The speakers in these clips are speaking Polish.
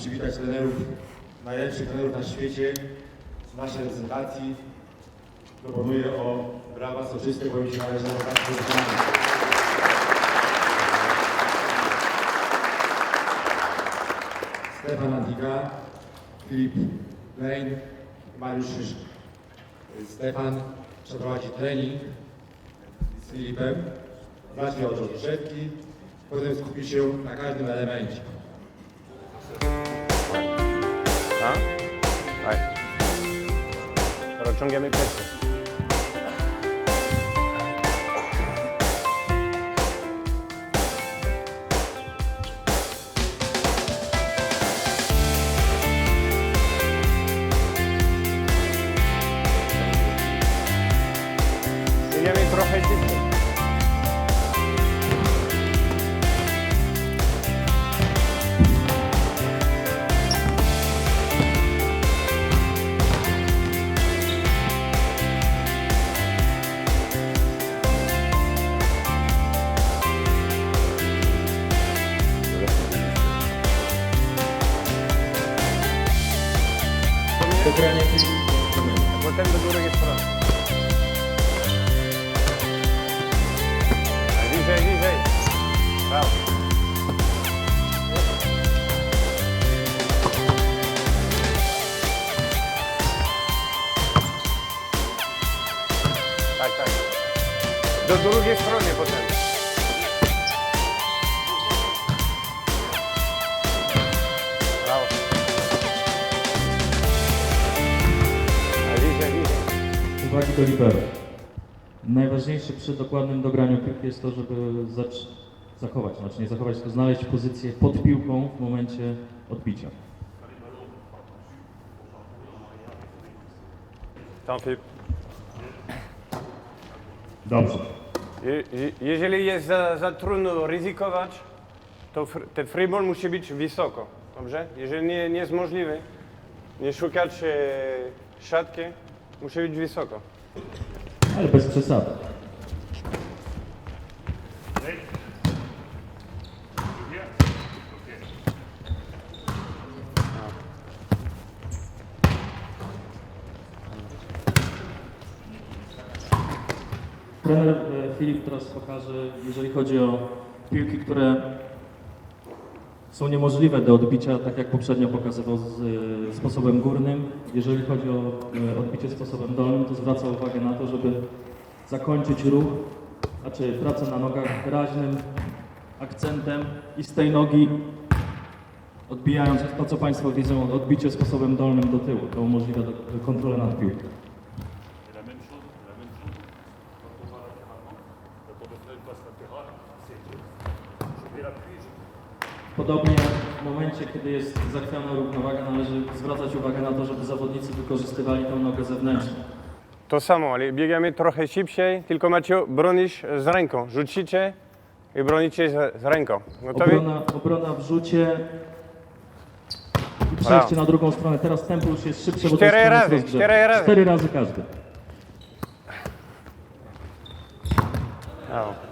przywitać trenerów, najlepszych trenerów na świecie z naszej reprezentacji. Proponuję o brawa soczyste, bo mi się należy na. Stefan Antika, Filip Lane, Mariusz Szyszko. Stefan przeprowadzi trening z Filipem, zacznie od rozgrzewki, potem skupi się na każdym elemencie. ciągniemy plecy. Tak, tak. Do drugiej strony potem. Uwagi do liberu. Najważniejsze przy dokładnym dograniu piłki jest to, żeby zachować, znaczy nie zachować, tylko znaleźć pozycję pod piłką w momencie odbicia. Tam Filip. Dobrze. Je, je, jeżeli jest za, za trudno ryzykować, to fr, ten freeball musi być wysoko. Dobrze? Jeżeli nie, nie jest możliwe, nie szukać e, siatki, musi być wysoko. Ale bez przesady. Trener e, Filip teraz pokaże, jeżeli chodzi o piłki, które są niemożliwe do odbicia, tak jak poprzednio pokazywał z e, sposobem górnym. Jeżeli chodzi o e, odbicie sposobem dolnym, to zwraca uwagę na to, żeby zakończyć ruch, znaczy pracę na nogach wyraźnym akcentem i z tej nogi odbijając to, co Państwo widzą, odbicie sposobem dolnym do tyłu. To umożliwia kontrolę nad piłką. C'est la même chose, la même chose. Quand on va latéralement, quand on veut faire une passe latérale, c'est je vais l'appuyer, je Podobnie w momencie, kiedy jest zachwiana równowaga, należy zwracać uwagę na to, żeby zawodnicy wykorzystywali tę nogę zewnętrzną. To samo, ale biegamy trochę szybciej, tylko macie bronić z ręką. Rzucicie i bronicie z, z ręką. Gotowi? Obrona, obrona w rzucie i przejście na drugą stronę. Teraz tempo już jest szybsze, bo to Cztery jest koniec razy, cztery razy. Cztery razy każdy. Brawo.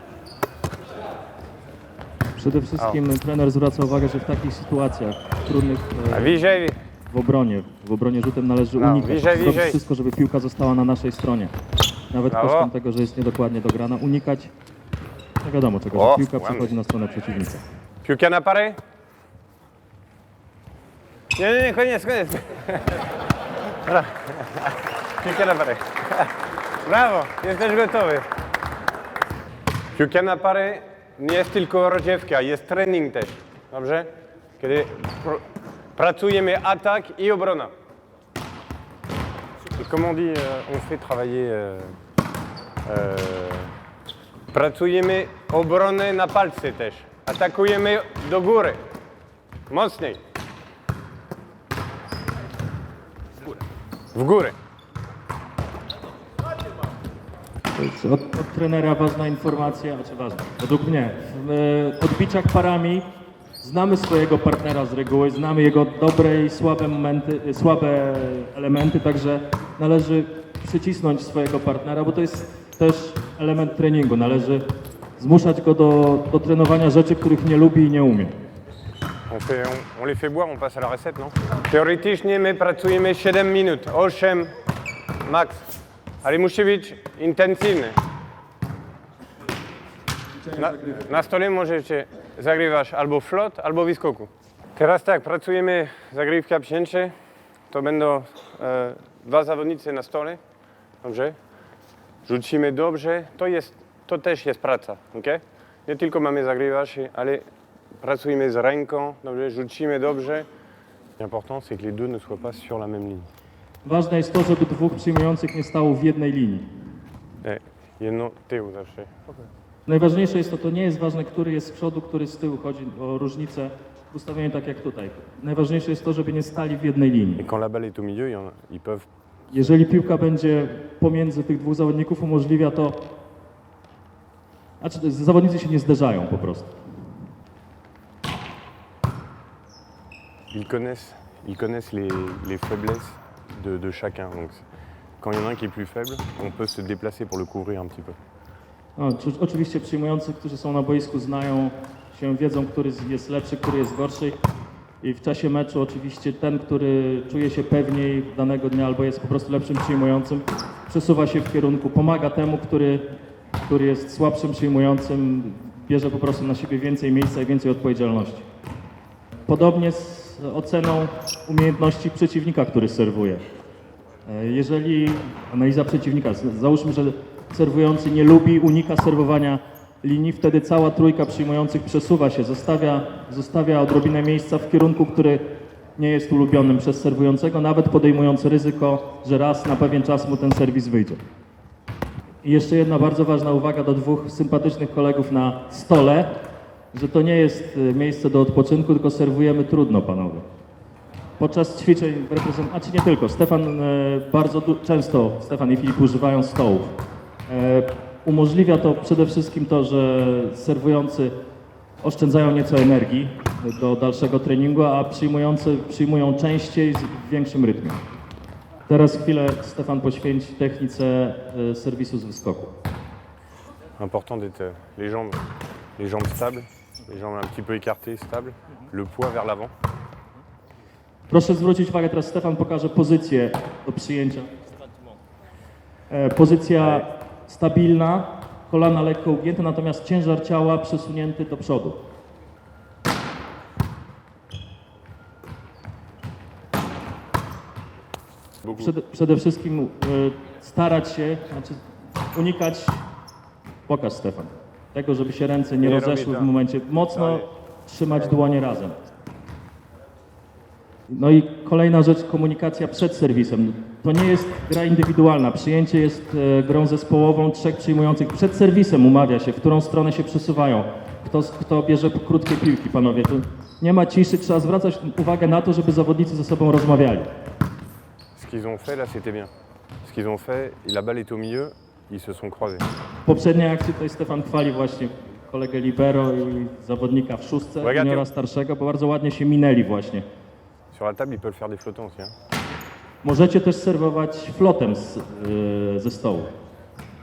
Przede wszystkim trener zwraca uwagę, że w takich sytuacjach trudnych e, wyżej, w obronie, w obronie rzutem należy No, unikać. bliżej, Zrobić bliżej. wszystko, żeby piłka została na naszej stronie. Nawet Brawo. kosztem tego, że jest niedokładnie dograna. Unikać, no wiadomo czego, O, że piłka ładnie. przechodzi na stronę przeciwnika. piłka na parę. Nie, nie, nie, koniec, koniec. Bra- Piłka na parę. Brawo, jesteś gotowy. Piłka na parę nie jest tylko rozdziewka, jest trening też. Dobrze? Kiedy pr- pracujemy atak i obrona. Et comme on dit, euh, on fait travailler. euh, euh, pracujemy obronę na palce też. Atakujemy do góry. Mocniej. W górę. To jest Od, od trenera ważna informacja, znaczy ważna, według mnie. W e, odbiciach parami znamy swojego partnera z reguły, znamy jego dobre i słabe momenty, e, słabe elementy, także należy przycisnąć swojego partnera, bo to jest też element treningu. Należy zmuszać go do, do trenowania rzeczy, których nie lubi i nie umie. On, fait, on, on les fait boire, on passe à la recette, non Teoretycznie my pracujemy 7 minut, 8 max. Ale musi być intensywny. Na, na stole możecie zagrywać albo flot, albo wyskoku. Teraz tak, pracujemy zagrywka przyjęcie. To będą e, dwa zawodnicy na stole. Dobrze? Rzucimy dobrze. To, jest, to też jest praca, ok? Nie tylko mamy zagrywać, ale pracujemy z ręką, dobrze? Rzucimy dobrze. L'important, c'est que les deux ne soient pas sur la même ligne. Ważne jest to, żeby dwóch przyjmujących nie stało w jednej linii. E, jedno tył zawsze. Najważniejsze jest to, to nie jest ważne, który jest z przodu, który z tyłu. Chodzi o różnicę w ustawieniu tak jak tutaj. Najważniejsze jest to, żeby nie stali w jednej linii. Et quand la balle est au milieu, il y en a- ils peuvent Jeżeli piłka będzie pomiędzy tych dwóch zawodników, umożliwia to. Znaczy, zawodnicy się nie zderzają po prostu. ils connaissent, ils connaissent les, les faiblesses de, de chacun. Donc, quand il y en a un qui est plus faible, on peut se déplacer pour le couvrir un petit peu. No, czy- oczywiście przyjmujący, którzy są na boisku, znają się, wiedzą, który jest lepszy, który jest gorszy. I w czasie meczu oczywiście ten, który czuje się pewniej danego dnia albo jest po prostu lepszym przyjmującym, przesuwa się w kierunku, pomaga temu, który, który jest słabszym przyjmującym, bierze po prostu na siebie więcej miejsca i więcej odpowiedzialności. Podobnie z oceną umiejętności przeciwnika, który serwuje. E, Jeżeli analiza przeciwnika, załóżmy, że serwujący nie lubi, unika serwowania linii, wtedy cała trójka przyjmujących przesuwa się, zostawia, zostawia odrobinę miejsca w kierunku, który nie jest ulubionym przez serwującego, nawet podejmując ryzyko, że raz na pewien czas mu ten serwis wyjdzie. I jeszcze jedna bardzo ważna uwaga do dwóch sympatycznych kolegów na stole, że to nie jest e, miejsce do odpoczynku, tylko serwujemy trudno, panowie. Podczas ćwiczeń reprezentacji, nie tylko, Stefan e, bardzo często, Stefan i Filip używają stołów. E, umożliwia to przede wszystkim to, że serwujący oszczędzają nieco energii do dalszego treningu, a przyjmujący przyjmują częściej w większym rytmie. Teraz chwilę Stefan poświęci technice serwisu z wyskoku. Important d'être les jambes, les jambes stables, les jambes un petit peu écartées, stables, le poids vers l'avant. Proszę zwrócić uwagę, teraz Stefan pokaże pozycję do przyjęcia. E, pozycja stabilna, kolana lekko ugięte, natomiast ciężar ciała przesunięty do przodu. Beaucoup. Przede, przede wszystkim e, starać się, znaczy unikać, pokaż Stefan, tego, żeby się ręce nie Nie rozeszły w tak. momencie, mocno trzymać dłonie razem. No i kolejna rzecz, komunikacja przed serwisem. To nie jest gra indywidualna. Przyjęcie jest e, grą zespołową trzech przyjmujących. Przed serwisem umawia się, w którą stronę się przesuwają. Kto, kto bierze krótkie piłki, panowie. Tu nie ma ciszy, trzeba zwracać uwagę na to, żeby zawodnicy ze sobą rozmawiali. Ce qu'ils ont fait là, c'était bien. Ce qu'ils ont fait, la balle est au milieu, ils se sont croisés. Poprzedniej akcji tutaj Stefan chwali właśnie kolegę Libero i zawodnika w szóstce, Uwaga, juniora starszego, bo bardzo ładnie się minęli właśnie. Sur la table, ils peuvent faire des flottants aussi. hein. Możecie też serwować flotem z, yy, ze stołu.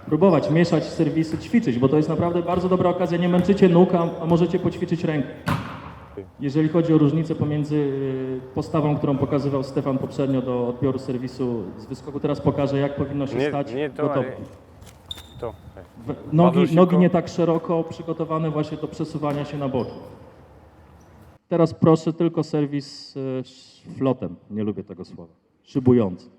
Próbować mieszać serwisy, ćwiczyć, bo to jest naprawdę bardzo dobra okazja. Nie męczycie nóg, a, a możecie poćwiczyć rękę. Jeżeli chodzi o różnicę pomiędzy yy, postawą, którą pokazywał Stefan poprzednio do odbioru serwisu z wyskoku, teraz pokażę, jak powinno się Nie, stać nie to, ale. To. Nogi, nogi nie tak szeroko przygotowane właśnie do przesuwania się na boki. Teraz proszę tylko serwis e, flotem. Nie lubię tego słowa. Szybujący.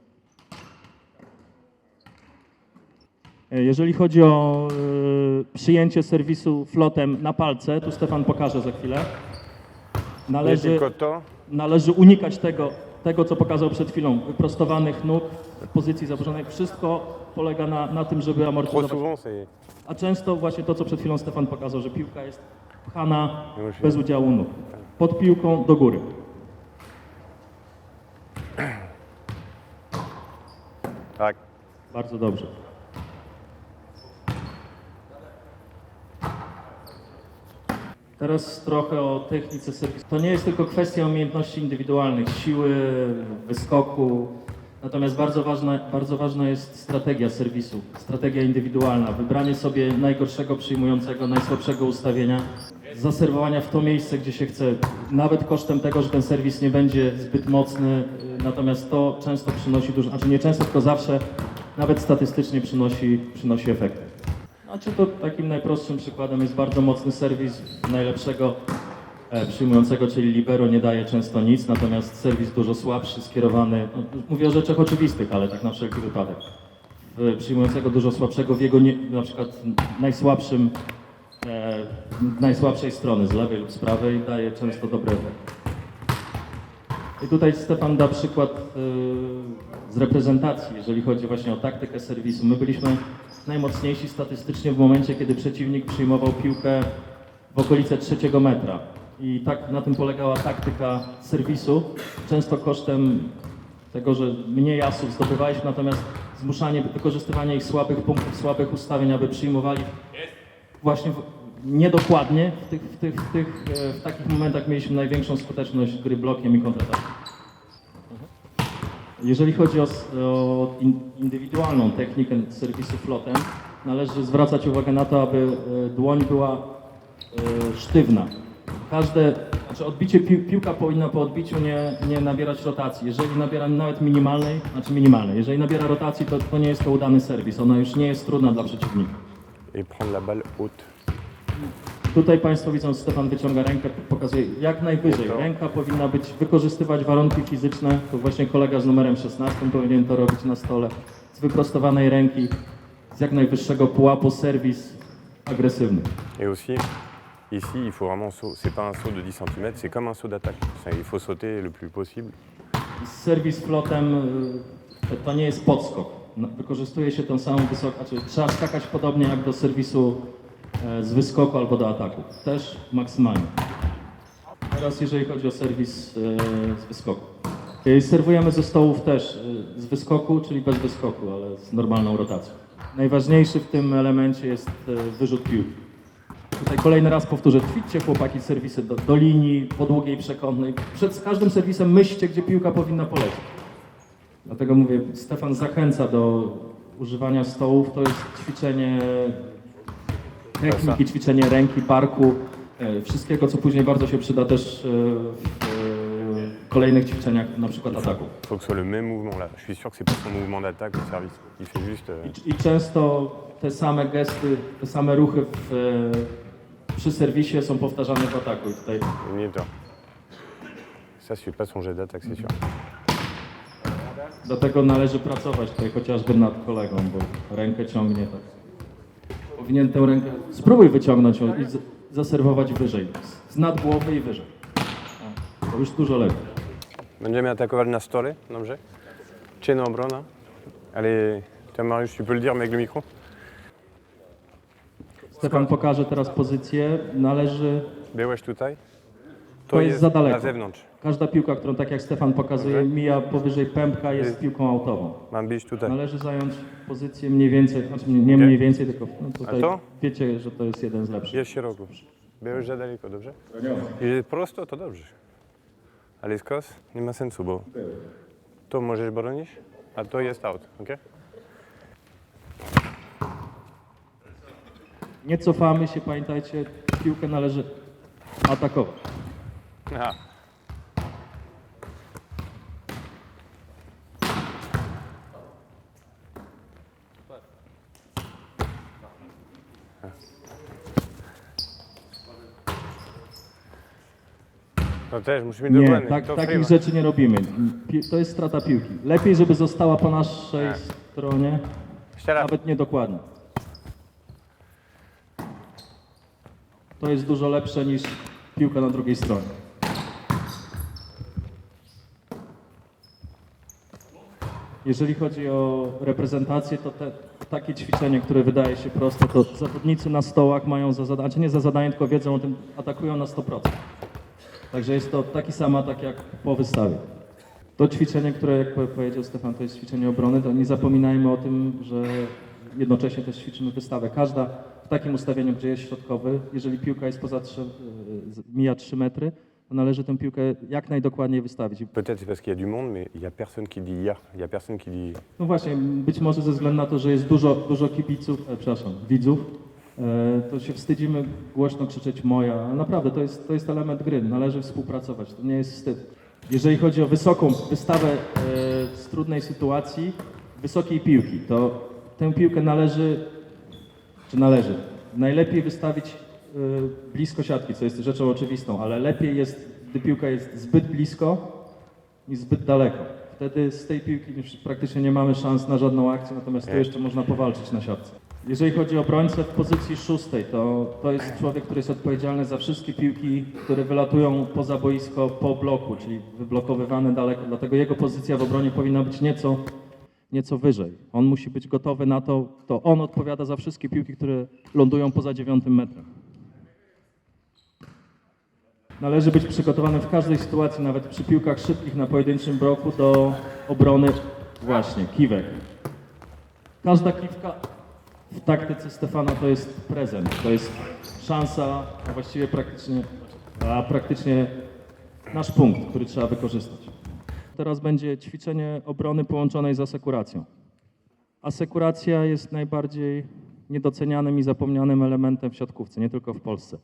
E, Jeżeli chodzi o e, przyjęcie serwisu flotem na palce, tu Stefan pokaże za chwilę. Nie Należy, tylko to, należy unikać tego, tego, co pokazał przed chwilą, wyprostowanych nóg w pozycji zaburzonej. Wszystko polega na, na tym, żeby amortyzować a często właśnie to, co przed chwilą Stefan pokazał, że piłka jest pchana bez udziału nóg. Pod piłką do góry. Tak. Bardzo dobrze. Teraz trochę o technice serwisu. To nie jest tylko kwestia umiejętności indywidualnych, siły, wyskoku. Natomiast bardzo ważna, bardzo ważna jest strategia serwisu, strategia indywidualna, wybranie sobie najgorszego przyjmującego, najsłabszego ustawienia, zaserwowania w to miejsce, gdzie się chce, nawet kosztem tego, że ten serwis nie będzie zbyt mocny, natomiast to często przynosi dużo, znaczy nie często, tylko zawsze, nawet statystycznie przynosi, przynosi efekty. Znaczy to takim najprostszym przykładem jest bardzo mocny serwis najlepszego przyjmującego, czyli libero nie daje często nic, natomiast serwis dużo słabszy, skierowany, no, mówię o rzeczach oczywistych, ale tak na wszelki wypadek. W przyjmującego dużo słabszego w jego nie, na przykład najsłabszym, e, najsłabszej strony, z lewej lub z prawej, daje często dobry efekt. I tutaj Stefan da przykład y, z reprezentacji, jeżeli chodzi właśnie o taktykę serwisu. My byliśmy najmocniejsi statystycznie w momencie, kiedy przeciwnik przyjmował piłkę w okolice trzeciego metra. I tak na tym polegała taktyka serwisu, często kosztem tego, że mniej asów zdobywaliśmy, natomiast zmuszanie, wykorzystywanie ich słabych punktów, słabych ustawień, aby przyjmowali właśnie w, niedokładnie w, tych, w, tych, w, tych, e, w takich momentach mieliśmy największą skuteczność gry blokiem i kontratakiem. Jeżeli chodzi o, o in, indywidualną technikę serwisu flotem, należy zwracać uwagę na to, aby e, dłoń była e, sztywna. Każde, znaczy odbicie pi, piłka powinna po odbiciu nie, nie nabierać rotacji. Jeżeli nabiera nawet minimalnej, znaczy minimalnej, jeżeli nabiera rotacji, to, to nie jest to udany serwis. Ona już nie jest trudna dla przeciwnika. Et prendre la balle haute. Tutaj Państwo widzą, Stefan wyciąga rękę, pokazuje jak najwyżej. Ręka powinna być, wykorzystywać warunki fizyczne. To właśnie kolega z numerem 16 powinien to robić na stole. Z wyprostowanej ręki, z jak najwyższego pułapu, serwis agresywny. Et aussi, ici, il faut vraiment saut. C'est pas un saut de 10 cm, c'est comme un saut d'attaque. Il faut sauter le plus possible. Serwis flotem y, to nie jest podskok. No, Wykorzystuje się tą samą wysokość, znaczy trzeba skakać podobnie jak do serwisu e, z wyskoku albo do ataku. Też maksymalnie. Teraz jeżeli chodzi o serwis e, z wyskoku. E, Serwujemy ze stołów też z wyskoku, czyli bez wyskoku, ale z normalną rotacją. Najważniejszy w tym elemencie jest wyrzut piłki. Tutaj kolejny raz powtórzę, ćwiczcie chłopaki serwisy do, do linii, po długiej przekątnej. Przed każdym serwisem myślcie, gdzie piłka powinna polecieć. Dlatego mówię, Stefan zachęca do używania stołów. To jest ćwiczenie techniki, ćwiczenie ręki, barku, e, wszystkiego, co później bardzo się przyda też e, w e, kolejnych ćwiczeniach, na przykład ataku. Faut que ce soit le même mouvement là. Je suis sûr que c'est pas son mouvement d'attaque au service. Il fait juste. euh, I często te same gesty, te same ruchy w, przy serwisie są powtarzane w ataku. I tutaj une minute. Ça, c'est pas son jet d'attaque, c'est sûr. Dlatego należy pracować tutaj chociażby nad kolegą, bo rękę ciągnie tak. Powinien tę rękę, spróbuj wyciągnąć ją i z, zaserwować wyżej. Z nad głowy i wyżej. O, to już dużo lepiej. Będziemy atakować na stole, dobrze? Cień obrona. Allez, toi Mariusz, tu peux le dire mais avec le micro Stefan pokaże teraz pozycję. Należy, Byłeś tutaj? to jest za na daleko. zewnątrz. Każda piłka, którą tak jak Stefan pokazuje, Dobrze. mija powyżej pępka, jest piłką autową. Mam być tutaj. Należy zająć pozycję mniej więcej, znaczy nie nie mniej więcej, tylko no tutaj A to? wiecie, że to jest jeden z lepszych. Jest w środku. Byłeś za daleko, dobrze? Jeżeli prosto, to dobrze. Ale skos nie ma sensu, bo to możesz bronić, a to jest out, ok? Nie cofamy się, pamiętajcie, piłkę należy atakować. Aha. No też, musimy Nie, dokładnie. tak, to takich rzeczy nie robimy. Pi- To jest strata piłki. Lepiej, żeby została po naszej Tak. stronie, Jeszcze raz. nawet niedokładnie. To jest dużo lepsze niż piłka na drugiej stronie. Jeżeli chodzi o reprezentację, to te, takie ćwiczenie, które wydaje się proste, to zawodnicy na stołach mają za zadanie, nie za zadanie, tylko wiedzą o tym, atakują na 100%. Także jest to taki sam atak jak po wystawie. To ćwiczenie, które jak po- powiedział Stefan, to jest ćwiczenie obrony, to nie zapominajmy o tym, że jednocześnie też ćwiczymy wystawę. Każda w takim ustawieniu, gdzie jest środkowy, jeżeli piłka jest poza 3, mija 3 metry, to należy tę piłkę jak najdokładniej wystawić. Peut-être c'est parce qu'il y a du monde, mais il n'y a personne qui dit ja, il n'y a personne qui dit No właśnie, być może ze względu na to, że jest dużo, dużo kibiców, e, przepraszam, widzów, e, to się wstydzimy głośno krzyczeć moja, ale naprawdę to jest, to jest element gry, należy współpracować, to nie jest wstyd. Jeżeli chodzi o wysoką wystawę e, z trudnej sytuacji, wysokiej piłki, to tę piłkę należy, czy należy, najlepiej wystawić e, blisko siatki, co jest rzeczą oczywistą, ale lepiej jest, gdy piłka jest zbyt blisko, i zbyt daleko. Wtedy z tej piłki już praktycznie nie mamy szans na żadną akcję, natomiast tu jeszcze można powalczyć na siatce. Jeżeli chodzi o obrońcę w pozycji szóstej, to, to jest człowiek, który jest odpowiedzialny za wszystkie piłki, które wylatują poza boisko po bloku, czyli wyblokowywane daleko. Dlatego jego pozycja w obronie powinna być nieco, nieco wyżej. On musi być gotowy na to, to on odpowiada za wszystkie piłki, które lądują poza dziewiątym metrem. Należy być przygotowanym w każdej sytuacji, nawet przy piłkach szybkich na pojedynczym bloku do obrony właśnie, kiwek. Każda kiwka w taktyce Stefana to jest prezent, to jest szansa, a właściwie praktycznie, a praktycznie nasz punkt, który trzeba wykorzystać. Teraz będzie ćwiczenie obrony połączonej z asekuracją. Asekuracja jest najbardziej niedocenianym i zapomnianym elementem w siatkówce, nie tylko w Polsce.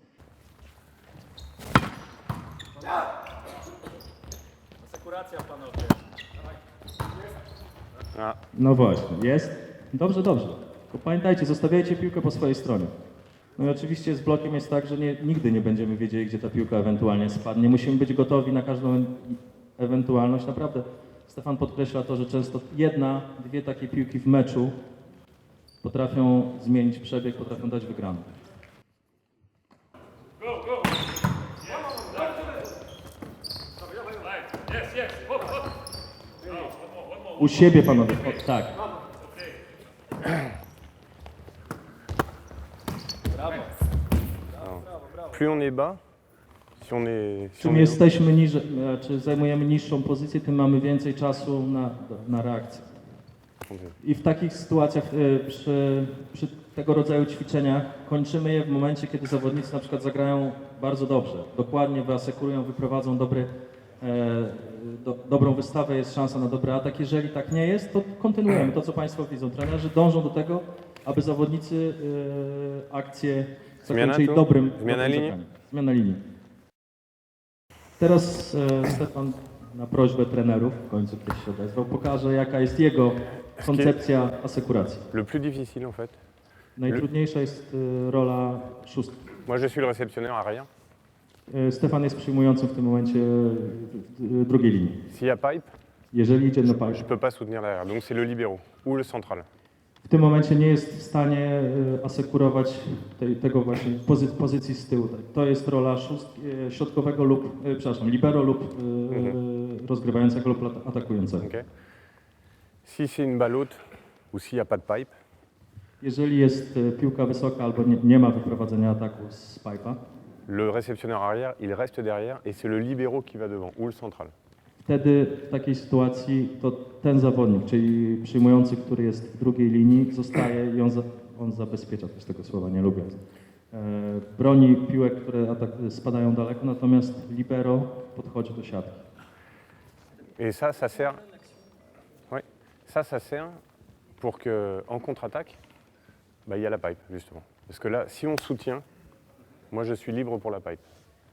Ah, No właśnie, jest. Dobrze, dobrze. Tylko pamiętajcie, zostawiajcie piłkę po swojej stronie. No i oczywiście z blokiem jest tak, że nie, nigdy nie będziemy wiedzieli, gdzie ta piłka ewentualnie spadnie. Musimy być gotowi na każdą ewentualność. Naprawdę Stefan podkreśla to, że często jedna, dwie takie piłki w meczu potrafią zmienić przebieg, potrafią dać wygraną. U siebie panowie, o, tak. plus on est bas, si on est, si on Czym est jesteśmy niżej, czy zajmujemy niższą pozycję, tym mamy więcej czasu na, na reakcję. I w takich sytuacjach, e, przy, przy tego rodzaju ćwiczeniach, kończymy je w momencie, kiedy zawodnicy na przykład zagrają bardzo dobrze, dokładnie wyasekurują, wyprowadzą dobry, e, do, dobrą wystawę, jest szansa na dobry atak. Jeżeli tak nie jest, to kontynuujemy. To, co Państwo widzą, trenerzy dążą do tego, aby zawodnicy e, akcję Zmiana zakończyli tu? dobrym, Zmiana dobrym linii? zagraniem. Zmiana linii. Teraz e, Stefan na prośbę trenerów, w końcu ktoś się odezwał, pokaże jaka jest jego koncepcja asekuracji. le plus difficile en fait. Najtrudniejsza jest e, rola szóstki. Moi je suis le réceptionneur arrière. E, Stefan jest przyjmującym w tym momencie e, e, drugiej linii. S'il y a pipe, Jeżeli idzie na je pipe, ne peux pas soutenir derrière. Donc c'est le libéraux ou le central. W tym momencie nie jest w stanie e, asekurować tej, tego właśnie pozy, pozycji z tyłu. To jest rola szóstki, e, środkowego lub, e, przepraszam, libero lub e, rozgrywającego lub ata- atakującego. ok si c'est une balle haute ou s'il n'y a pas de pipe, Jeżeli jest piłka wysoka albo nie, nie ma wyprowadzenia ataku z pipe'a, le réceptionneur arrière, il reste derrière et c'est le libéraux qui va devant ou le central. Wtedy w takiej sytuacji to ten zawodnik, czyli przyjmujący, który jest w drugiej linii, zostaje i on, za, on zabezpiecza, też tego słowa nie lubię. E, broni piłek, które atak, spadają daleko, natomiast libero podchodzi do siatki. Et ça, ça sert. Ouais, ça, ça sert pour que en contre-attaque, bah, il y a la pipe justement. Parce que là, si on soutient, moi je suis libre pour la pipe.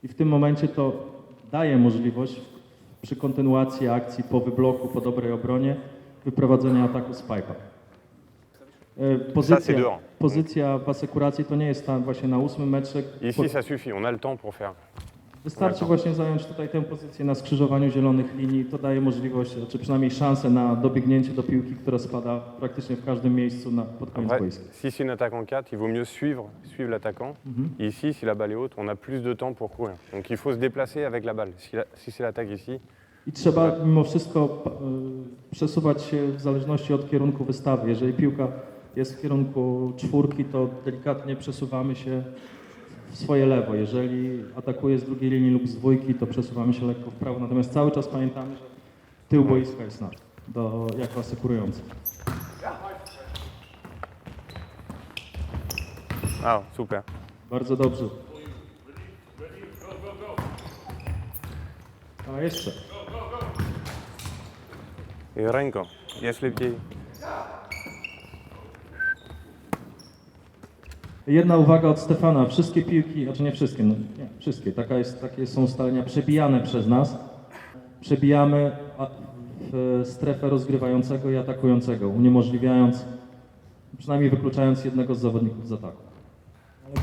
I w tym momencie to daje możliwość przy kontynuacji akcji po wybloku, po dobrej obronie, wyprowadzenia ataku z pipe'a. E, Pozycja, pozycja w asekuracji to nie jest tam właśnie na ósmym metrze. Ici, ça suffit, on a le temps pour faire. Wystarczy właśnie zająć tutaj tę pozycję na skrzyżowaniu zielonych linii. To daje możliwość, czy przynajmniej szansę na dobiegnięcie do piłki, która spada praktycznie w każdym miejscu na, pod koniec Après, boiska. si c'est une attaque en 4, il vaut mieux suivre, suivre l'attaquant. Et Ici, si la balle est haute, on a plus de temps pour courir. Donc il faut se déplacer avec la balle. Si, la- si c'est l'attaque ici, I trzeba mimo wszystko p- y, przesuwać się w zależności od kierunku wystawy. Jeżeli piłka jest w kierunku czwórki, to delikatnie przesuwamy się w swoje lewo. Jeżeli atakuje z drugiej linii lub z dwójki, to przesuwamy się lekko w prawo. Natomiast cały czas pamiętamy, że tył boiska jest nasz, do, jako asekurujący. ah super. Bardzo dobrze. A jeszcze. I ręką. Jest lepiej. Jedna uwaga od Stefana. Wszystkie piłki, znaczy nie wszystkie, no nie, wszystkie, taka jest, takie są ustalenia przebijane przez nas. Przebijamy w strefę rozgrywającego i atakującego, uniemożliwiając, przynajmniej wykluczając jednego z zawodników z ataku.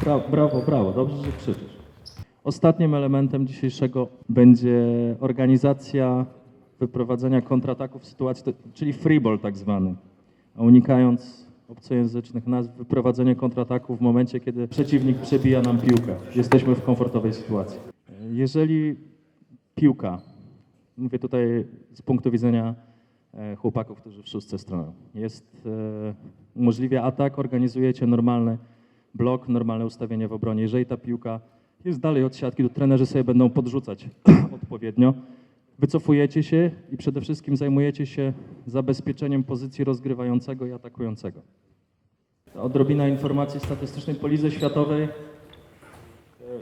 Brawo, brawo, brawo, dobrze, że krzyczysz. Ostatnim elementem dzisiejszego będzie organizacja wyprowadzenia kontrataków w sytuacji, czyli freeball tak zwany, unikając obcojęzycznych nazw, wyprowadzenie kontrataku w momencie, kiedy przeciwnik przebija nam piłkę. Jesteśmy w komfortowej sytuacji. Jeżeli piłka, mówię tutaj z punktu widzenia e, chłopaków, którzy w szóstce stroną, jest, e, umożliwia atak, organizujecie normalny blok, normalne ustawienie w obronie. Jeżeli ta piłka jest dalej od siatki, to trenerzy sobie będą podrzucać odpowiednio. Wycofujecie się i przede wszystkim zajmujecie się zabezpieczeniem pozycji rozgrywającego i atakującego. Odrobina informacji statystycznych po lidze światowej. E,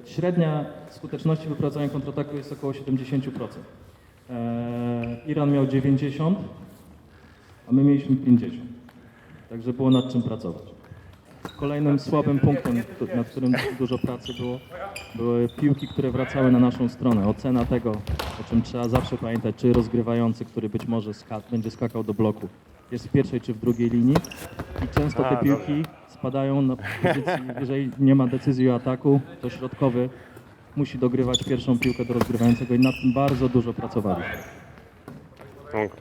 Średnia skuteczności wyprowadzania kontrataku jest około 70%. E, Iran miał 90, a my mieliśmy 50. Także było nad czym pracować. Kolejnym słabym punktem, nad którym dużo pracy było, były piłki, które wracały na naszą stronę. Ocena tego, o czym trzeba zawsze pamiętać, czy rozgrywający, który być może ska- będzie skakał do bloku, jest w pierwszej czy w drugiej linii. I często te piłki spadają na pozycji, jeżeli nie ma decyzji o ataku, to środkowy musi dogrywać pierwszą piłkę do rozgrywającego i nad tym bardzo dużo pracowaliśmy. Donc,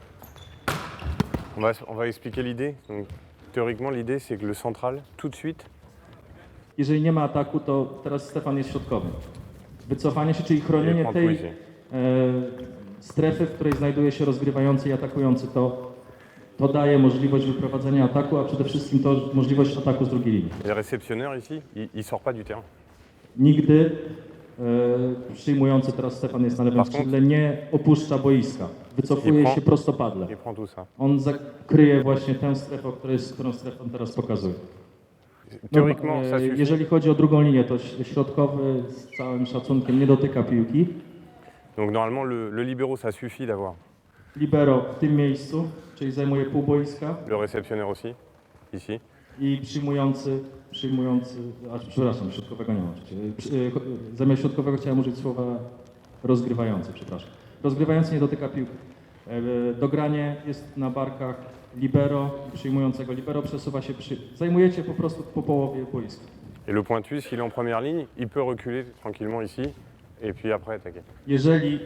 on va, on va expliquer l'idée. Théoriquement, l'idée, c'est que le central, tout de suite, Jeżeli nie ma ataku, to teraz Stefan jest środkowy. Wycofanie się, czyli chronienie tej e, strefy, w której znajduje się rozgrywający i atakujący, to, to daje możliwość wyprowadzenia ataku, a przede wszystkim to możliwość ataku z drugiej linii. le ici, il ne sort pas du terrain. Nigdy e, przyjmujący, teraz Stefan jest na lewym skrzydle, nie opuszcza boiska. Wycofuje się prostopadle. On zakryje właśnie tę strefę, o której, którą Stefan teraz pokazuje. No, e, jeżeli chodzi o drugą linię, to środkowy z całym szacunkiem nie dotyka piłki. Donc, normalement, le, le libéraux, ça suffit d'avoir. Libero w tym miejscu, czyli zajmuje pół boiska Le réceptionneur aussi, ici. i przyjmujący, przyjmujący, a przepraszam, środkowego nie ma. oczywiście. Przy- e, Zamiast środkowego chciałem użyć słowa rozgrywający, przepraszam. Rozgrywający nie dotyka piłki. E, Dogranie jest na barkach libero, przyjmującego libero przesuwa się, przy... zajmujecie po prostu po połowie boiska. Et le pointu, s'il est en première ligne, il peut reculer tranquillement ici, et puis après attaquer. Jeżeli e,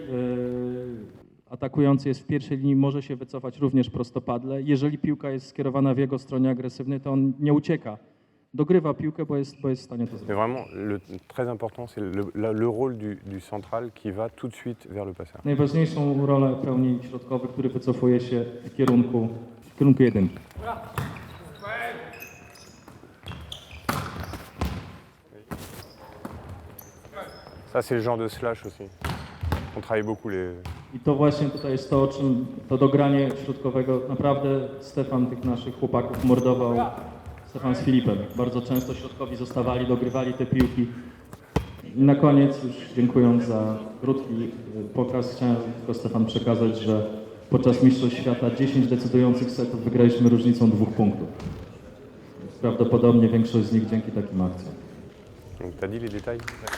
atakujący jest w pierwszej linii, może się wycofać również prostopadle. Jeżeli piłka jest skierowana w jego stronie agresywnej, to on nie ucieka. Dogrywa piłkę, bo jest, bo jest w stanie to Mais zrobić. vraiment, le, très important, c'est le, la- le rôle du, du central qui va tout de suite vers le passeur. Najważniejszą rolę pełni środkowy, który wycofuje się w kierunku, w kierunku jedynki. Ça, c'est le genre de slash aussi. On travaille beaucoup les. I to właśnie tutaj jest to, o czym to dogranie środkowego naprawdę Stefan tych naszych chłopaków mordował. Stefan z Filipem. Bardzo często środkowi zostawali, dogrywali te piłki. I na koniec, już dziękując za krótki y, pokaz, chciałem tylko Stefan przekazać, że podczas Mistrzostw Świata 10 decydujących setów wygraliśmy różnicą dwóch punktów. Prawdopodobnie większość z nich dzięki takim akcjom. Donc, tu